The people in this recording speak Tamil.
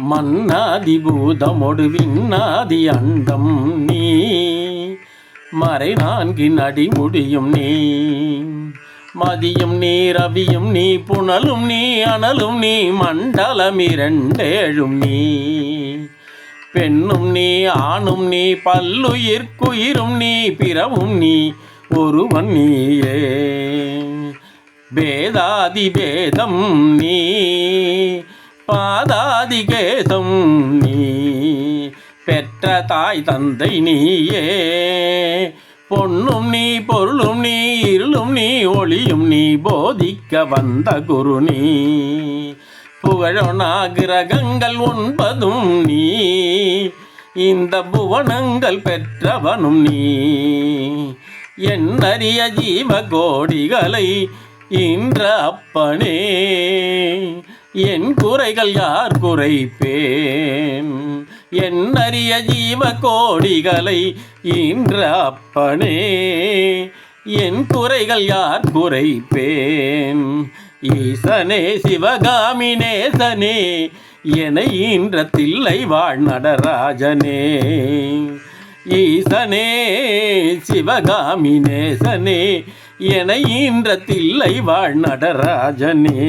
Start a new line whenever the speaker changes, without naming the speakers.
மன்னாதி பூதமொடு விண்ணாதி அண்டம் நீ. மறை நான்கின் அடி முடியும் நீ. மதியும் நீ ரவியும் நீ புனலும் நீ அனலும் நீ மண்டலம் இரண்டேழும் நீ. பெண்ணும் நீ ஆணும் நீ பல்லுயிர்க்குயிரும் நீ பிறவும் நீ ஒருவன் நீயே. பேதாதி பேதம் நீ. பாதாதி நீ பெற்ற தாய் தந்தை நீயே. பொன்னும் நீ பொருளும் நீ இருளும் நீ ஒளியும் நீ போதிக்க வந்த குரு நீ. புகழொனா கிரகங்கள் ஒன்பதும் நீ. இந்த புவனங்கள் பெற்றவனும் நீ. என்னறிய ஜீவ கோடிகளை இன்ற அப்பனே. என் குறைகள் யார் குறைப்பேன்? என்னறிய ஜீவ கோடிகளை இன்ற அப்பனே என் குறைகள் யார் குறைப்பேன்? ஈசனே சிவகாமி நேசனே என இன்ற தில்லை வாழ் நடராஜனே ஈசனே சிவகாமி நேசனே என இன்ற தில்லை வாழ் நடராஜனே